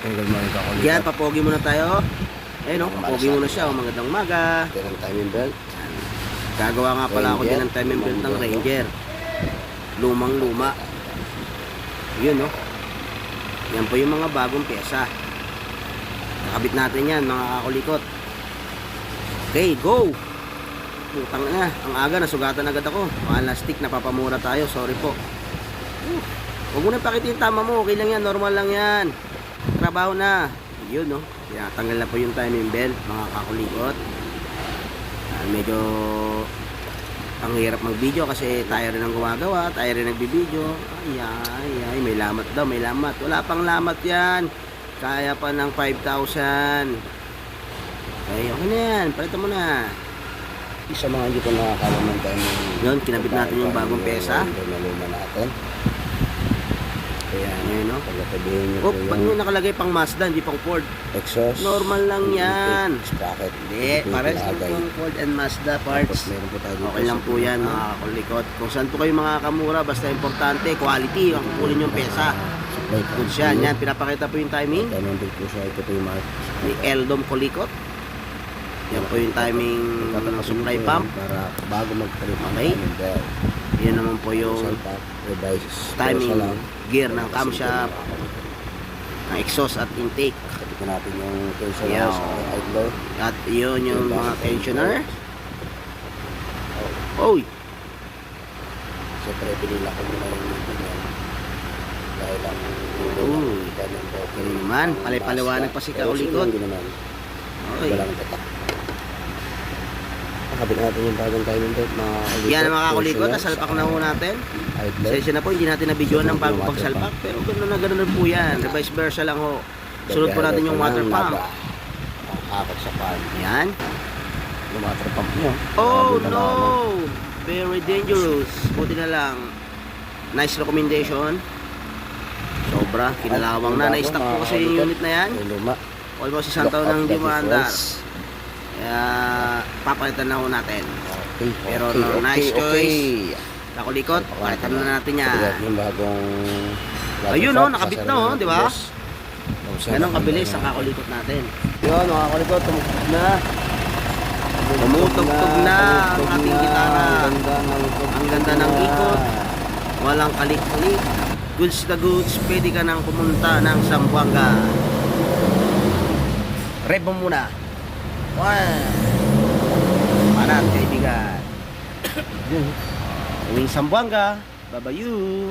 Hey, good morning ka kulit. Yan, papogi muna tayo. Ayun, no, papogi muna siya. Oh, magandang umaga. Ito ng timing belt. Gagawa nga pala ako din ng time and belt ng Ranger. Lumang luma. Yun, no. Yan po yung mga bagong pyesa. Nakabit natin yan, mga kakulikot. Okay, go! Putang na, ang aga, nasugatan agad ako. Mga lastik, napapamura tayo. Sorry po. Uh, Huwag mo na pakita yung tama mo. Okay lang yan, normal lang yan. Trabaho na. Yun, no. Tinatanggal na po yung timing belt, mga kakulikot. Ah, medyo ang hirap mag-video kasi tayo rin ang gumagawa, tayo rin nagbibideo. Ay, ay, ay, may lamat daw, may lamat. Wala pang lamat yan. Kaya pa ng 5,000. Okay, okay na yan. Palito mo na. Sa mga hindi ko nakakalam ng timing. Yun, kinabit natin yung bagong pesa. Na luma natin. Kaya Ayun, no? pagkatabihin niyo Oh, po yung may nakalagay pang Mazda, hindi pang Ford. exhaust. Normal lang yan. Sprocket. Hindi, pares lang pang Ford and Mazda Tapos parts. meron po tayo dito Okay lang sa po yan, mga kakulikot. Kung saan po kayo makakamura, basta importante, quality, ang kukunin yung pesa. Supply point. Goods yan, yan. Pinapakita po yung timing Ganun din po siya. Ito po yung mga ni Eldom Kolikot. Yan po yung timing ng supply pump. Para bago ng Okay. Yan naman po yung timing gear ng camshaft, ng exhaust at intake. Kapit na natin yung tensioner Yeah. sa idler. At yun yung mga tensioner. Oy! Siyempre, pinila ko muna yung meeting yan. Dahil lang Uy. kita ng belt. Ganun naman, palipaliwanag pa si Kaulikot. Oy. Walang tatak. Nakabit natin yung bagong timing belt mga kakulikot. Yan ang mga kakulikot, nasalpak sa na ho natin. Sensya na po, hindi natin na-videoan ng bago pagsalpak. Pero gano'n na gano'n po yan. Vice versa lang ho. Sunod po natin yung water pump. Akot sa pan. Yan. Yung water pump nyo. Oh no! Very dangerous. Buti na lang. Nice recommendation. Sobra. Kinalawang na. Na-stock po kasi yung unit na yan. Almost isang taon nang hindi maandar. Kaya papalitan na ho natin. Okay, Pero okay, no, okay, nice okay. choice. Nakulikot. Palitan na natin yan. Yung bagong... Ayun, oh, nakabit na, oh, di ba? Ganun kabilis ang kakulikot natin. Yun, mga kakulikot. Tumutog na. Tumutugtog na ang ating gitara. Ang ganda ng ikot. Walang kalik-kalik. Goods na goods, pwede ka nang pumunta ng Zamboanga. Rev mo muna. One. Panat, kaibigan. Uwing Zamboanga. Babayu.